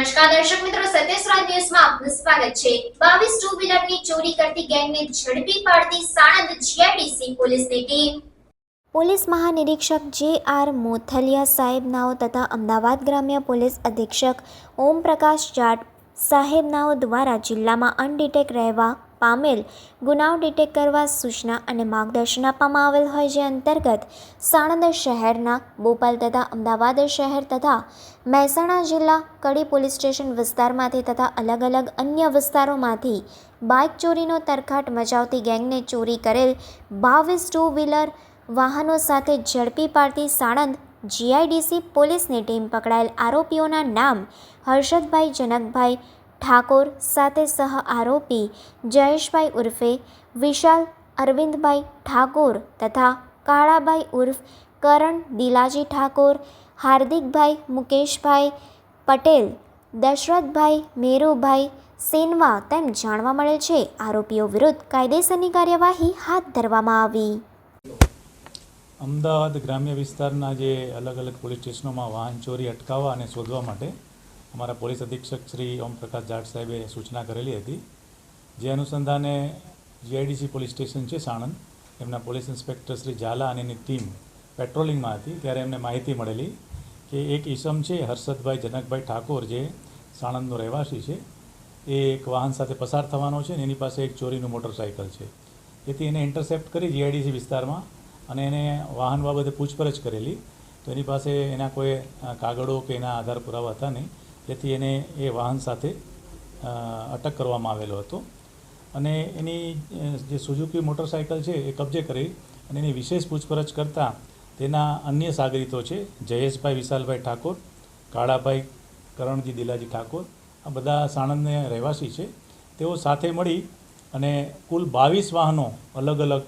નમસ્કાર દર્શક મિત્રો સત્યસ્રાજ ન્યૂઝમાં આપનું સ્વાગત છે. બાવીસ ટુ વ્હીલરની ચોરી કરતી ગેંગને ઝડપી પાડતી સાણંદ જીઆઈડીસી પોલીસની ટીમ. પોલીસ મહાનિરીક્ષક જે આર મોથલિયા સાહેબનાઓ તથા અમદાવાદ ગ્રામ્ય પોલીસ અધિક્ષક ઓમ પ્રકાશ જાટ સાહેબનાઓ દ્વારા જિલ્લામાં અનડિટેક રહેવા પામેલ. ગુનાઓ ડિટેક્ટ કરવા સૂચના અને માર્ગદર્શન આપવામાં આવેલ હોય જે અંતર્ગત સાણંદ શહેરના બોપલ તથા અમદાવાદ શહેર તથા મહેસાણા જિલ્લા કડી પોલીસ સ્ટેશન વિસ્તારમાંથી તથા અલગ અલગ અન્ય વિસ્તારોમાંથી બાઇક ચોરીનો તરખાટ મચાવતી ગેંગને ચોરી કરેલ બાવીસ ટુ વ્હીલર વાહનો સાથે ઝડપી પાડતી સાણંદ જીઆઈડીસી પોલીસની ટીમ પકડાયેલ આરોપીઓના નામ હર્ષદભાઈ જનકભાઈ ઠાકોર સાથે સહ આરોપી જયેશભાઈ ઉર્ફે, વિશાલ અરવિંદભાઈ ઠાકોર તથા કાળાભાઈ ઉર્ફ કરણ દિલાજી ઠાકોર, હાર્દિકભાઈ મુકેશભાઈ પટેલ, દશરથભાઈ મેરુભાઈ સેનવા તેમ જાણવા મળેલ છે. આરોપીઓ વિરુદ્ધ કાયદેસરની કાર્યવાહી હાથ ધરવામાં આવી. અમદાવાદ ગ્રામ્ય વિસ્તારના જે અલગ અલગ પોલીસ સ્ટેશનોમાં વાહન ચોરી અટકાવવા અને શોધવા માટે અમારા પોલીસ અધિક્ષક શ્રી ઓમ પ્રકાશ જાટ સાહેબે સૂચના કરેલી હતી. જે અનુસંધાને જીઆઈડીસી પોલીસ સ્ટેશન છે, સાણંદ. એમના પોલીસ ઇન્સ્પેક્ટર શ્રી ઝાલા અને એની ટીમ પેટ્રોલિંગમાં હતી. ત્યારે એમને માહિતી મળેલી કે એક ઈસમ છે, હર્ષદભાઈ જનકભાઈ ઠાકોર, જે સાણંદનો રહેવાસી છે. એ એક વાહન સાથે પસાર થવાનો છે અને એની પાસે એક ચોરીનું મોટરસાઇકલ છે. તેથી એને ઇન્ટરસેપ્ટ કરી જીઆઈડીસી વિસ્તારમાં અને એને વાહન બાબતે પૂછપરછ કરેલી. તો એની પાસે એના કોઈ કાગળો કે એના આધાર પુરાવા હતા નહીં. તેથી એને એ વાહન સાથે અટક કરવામાં આવેલો હતો. અને એની જે સુઝુકી મોટરસાઇકલ છે એ કબજે કરી અને એની વિશેષ પૂછપરછ કરતાં તેના અન્ય સાગરીતો છે, જયેશભાઈ વિશાલભાઈ ઠાકોર, કાળાભાઈ કરણજી દિલાજી ઠાકોર, આ બધા સાણંદને રહેવાસી છે. તેઓ સાથે મળી અને કુલ બાવીસ વાહનો અલગ અલગ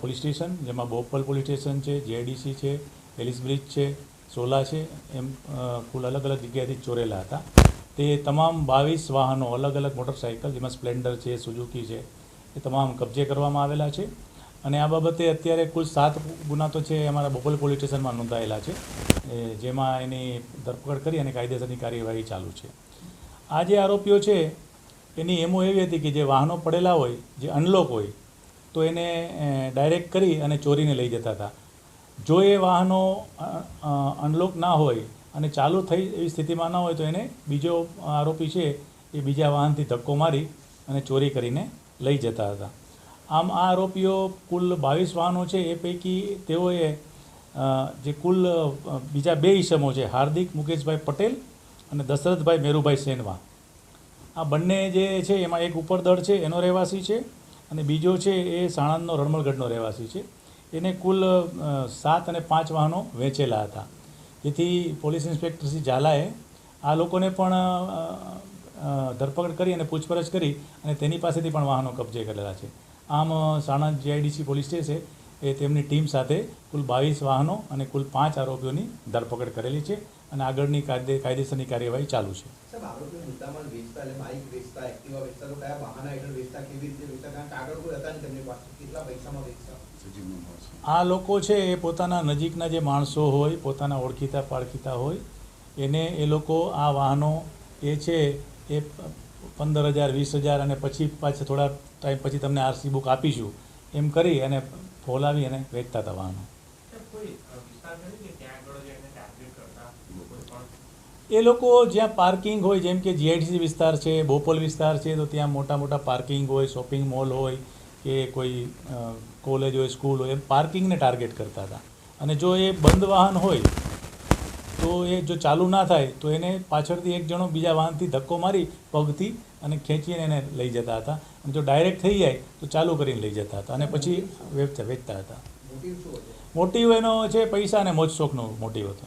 પોલીસ સ્ટેશન, જેમાં બોપલ પોલીસ સ્ટેશન છે જેડીસી છે એલિસ બ્રિજ છે સોલા છે એમ કુલ અલગ અલગ જગ્યાએથી ચોરેલા હતા. તે તમામ બાવીસ વાહનો, અલગ અલગ મોટરસાઇકલ જેમાં સ્પ્લેન્ડર છે, સુઝુકી છે, એ તમામ કબજે કરવામાં આવેલા છે. અને આ બાબતે અત્યારે કુલ સાત ગુના તો છે, અમારા બોપલ પોલીસ સ્ટેશનમાં નોંધાયેલા છે. જેમાં એની ધરપકડ કરી અને કાયદેસરની કાર્યવાહી ચાલુ છે. આ જે આરોપીઓ છે, એની એમો એવી હતી કે જે વાહનો પડેલા હોય, જે અનલોક હોય, તો એને ડાયરેક્ટ કરી અને ચોરીને લઈ જતા હતા. જો એ વાહનો અનલોક ના હોય અને ચાલુ થઈ એવી સ્થિતિમાં ના હોય તો એને બીજો આરોપી છે એ બીજા વાહનથી ધક્કો મારી અને ચોરી કરીને લઈ જતા હતા. આમ આ આરોપીઓ કુલ બાવીસ વાહનો છે, એ પૈકી તેઓએ જે કુલ બીજા બે ઈસમો છે, હાર્દિક મુકેશભાઈ પટેલ અને દશરથભાઈ મેરુભાઈ સેનવા. આ બંને જે છે, એમાં એક ઉપરદળ છે, એનો રહેવાસી છે અને બીજો છે, એ સાણંદનો રણમલગઢનો રહેવાસી છે. એને કુલ સાત અને પાંચ વાહનો વેચેલા હતા. જેથી પોલીસ ઇન્સ્પેક્ટર શ્રી ઝાલાએ આ લોકોને પણ ધરપકડ કરી અને પૂછપરછ કરી અને તેની પાસેથી પણ વાહનો કબજે કરેલા છે. આમ સાણંદ જીઆઈડીસી પોલીસ સ્ટેશે એ તેમની ટીમ સાથે કુલ બાવીસ વાહનો અને કુલ પાંચ આરોપીઓની ધરપકડ કરેલી છે અને આગળની કાયદે, કાયદેસરની કાર્યવાહી ચાલુ છે. આ લોકો છે એ પોતાના નજીકના જે માણસો હોય પોતાના ઓળખીતા પાળખીતા હોય એને એ લોકો આ વાહનો એ છે એ પંદર હજાર વીસ હજાર અને પછી પાછા થોડા ટાઈમ પછી તમને આરસી બુક આપીશું. એમ કરી અને ફોલાવી અને વેચતા હતા વાહનો. એ લોકો જ્યાં પાર્કિંગ હોય જેમ કે જીઆઈડીસી વિસ્તાર છે બોપલ વિસ્તાર છે તો ત્યાં મોટા મોટા પાર્કિંગ હોય શોપિંગ મોલ હોય કે કોઈ કોલેજ હોય સ્કૂલ હોય એમ પાર્કિંગને ટાર્ગેટ કરતા હતા. અને જો એ બંધ વાહન હોય તો એ જો ચાલુ ના થાય તો એને પાછળથી એક જણો બીજા વાહનથી ધક્કો મારી પગથી અને ખેંચીને એને લઈ જતા હતા. અને જો ડાયરેક્ટ થઈ જાય તો ચાલુ કરીને લઈ જતા હતા. અને પછી વેચતા વેચતા હતા. મોટિવ એનો છે પૈસા અને મોજ શોખનો મોટિવ હતો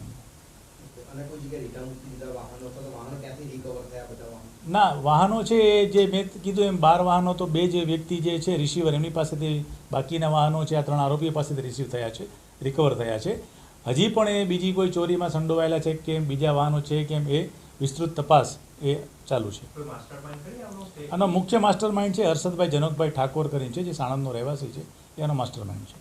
અને કોઈ જગ્યાએ રિટર્ન દીધા વાહનો અથવા તો વાહનો ક્યાંથી રિકવર થયા બધા ના વાહનો છે એ જે મેં કીધું એમ બાર વાહનો તો બે જે વ્યક્તિ જે છે રિસીવર એમની પાસેથી બાકીના વાહનો છે આ ત્રણ આરોપીઓ પાસેથી રિસીવ થયા છે રિકવર થયા છે. હજી પણ એ બીજી કોઈ ચોરીમાં સંડોવાયેલા છે કેમ બીજા વાહનો છે કેમ એ વિસ્તૃત તપાસ એ ચાલુ છે. આનો? મુખ્ય માસ્ટર માઇન્ડ છે હર્ષદભાઈ જનકભાઈ ઠાકોર કરીને છે જે સાણંદનો રહેવાસી છે એનો માસ્ટર માઇન્ડ છે.